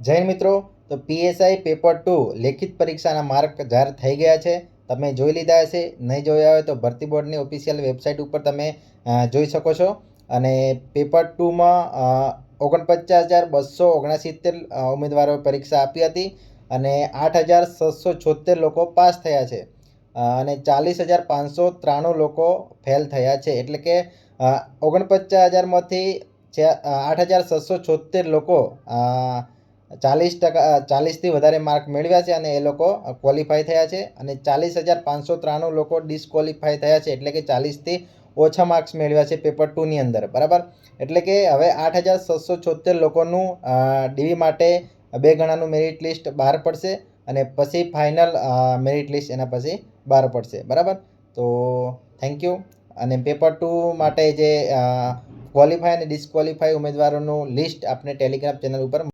જૈન મિત્રો. તો PSI paper two લેખિત પરીક્ષાના માર્ક જાહેર થઈ ગયા છે. તમે જોઈ લીધા હશે. નહીં જોયા હોય તો ભરતી બોર્ડની ઓફિશિયલ વેબસાઇટ ઉપર તમે જોઈ શકો છો. અને પેપર ટુમાં ઓગણપચાસ હજાર બસો ઓગણસિત્તેર ઉમેદવારોએ પરીક્ષા આપી હતી અને આઠ હજાર છસો છોતેર લોકો પાસ થયા છે. અને ચાલીસ હજાર પાંચસો ત્રાણું લોકો ફેલ થયા છે. એટલે કે ઓગણપચાસ હજારમાંથી આઠ હજાર છસો છોતેર લોકો ચાલીસ ટકા ચાલીસથી વધારે માર્ક મેળવ્યા છે અને એ લોકો ક્વોલિફાય થયા છે અને ચાલીસ હજાર પાંચસો ત્રાણું લોકો ડિસ્કવોલિફાય થયા છે એટલે કે ચાલીસથી ઓછા માર્ક્સ મેળવ્યા છે પેપર ટુની અંદર, બરાબર? એટલે કે હવે આઠ હજાર છસો છોતેર લોકોનું ડીવી માટે બે ગણાનું મેરિટ લિસ્ટ બહાર પડશે અને પછી ફાઇનલ મેરિટ લિસ્ટ એના પછી બહાર પડશે, બરાબર? તો થેન્ક યુ અને પેપર ટુ માટે જે ક્વોલિફાય અને ડિસ્કવોલિફાય ઉમેદવારોનું લિસ્ટ આપણે ટેલિગ્રામ ચેનલ ઉપર